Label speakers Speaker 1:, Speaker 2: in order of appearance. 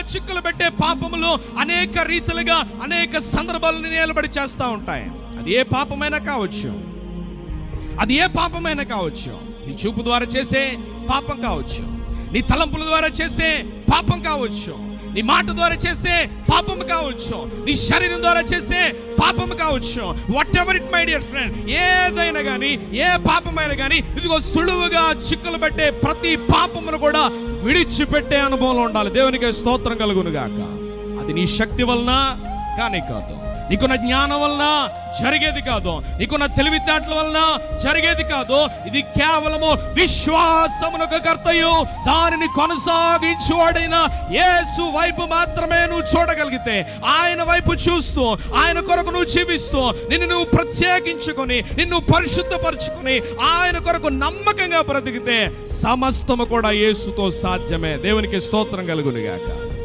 Speaker 1: చిక్కులు పెట్టే పాపములు అనేక రీతిలుగా అనేక సందర్భాలను నిలబడి చేస్తూ ఉంటాయి. అది ఏ పాపమైనా కావచ్చు. అది ఏ పాపమైనా కావచ్చు. నీ చూపు ద్వారా చేసే పాపం కావచ్చు. నీ తలంపుల ద్వారా చేసే పాపం కావచ్చు. నీ మాట ద్వారా చేసే పాపం కావచ్చు. నీ శరీరం ద్వారా చేసే పాపం కావచ్చు. Whatever it my dear friend ఏదైనా కానీ ఏ పాపమైనా కానీ ఇదిగో సులువుగా చిక్కులు పెట్టే ప్రతి పాపమును కూడా విడిచిపెట్టే అనుభవంలో ఉండాలి. దేవునికి స్తోత్రం కలుగును గాక అది నీ శక్తి వలన కానీ కాదు. నీకున్న జ్ఞానం వలన జరిగేది కాదు. నీకున్న తెలివితేటల వలన జరిగేది కాదు. ఇది కేవలము విశ్వాసమునకు కర్తయు. దానిని కొనసాగించువాడైన యేసు వైపు మాత్రమే నువ్వు చూడగలిగితే ఆయన వైపు చూస్తూ ఆయన కొరకు నువ్వు జీవిస్తూ నిన్ను నువ్వు ప్రత్యేకించుకొని నిన్ను పరిశుద్ధపరచుకొని ఆయన కొరకు నమ్మకంగా బ్రతికితే సమస్తము కూడా యేసుతో సాధ్యమే. దేవునికి స్తోత్రం కలుగునుగాక.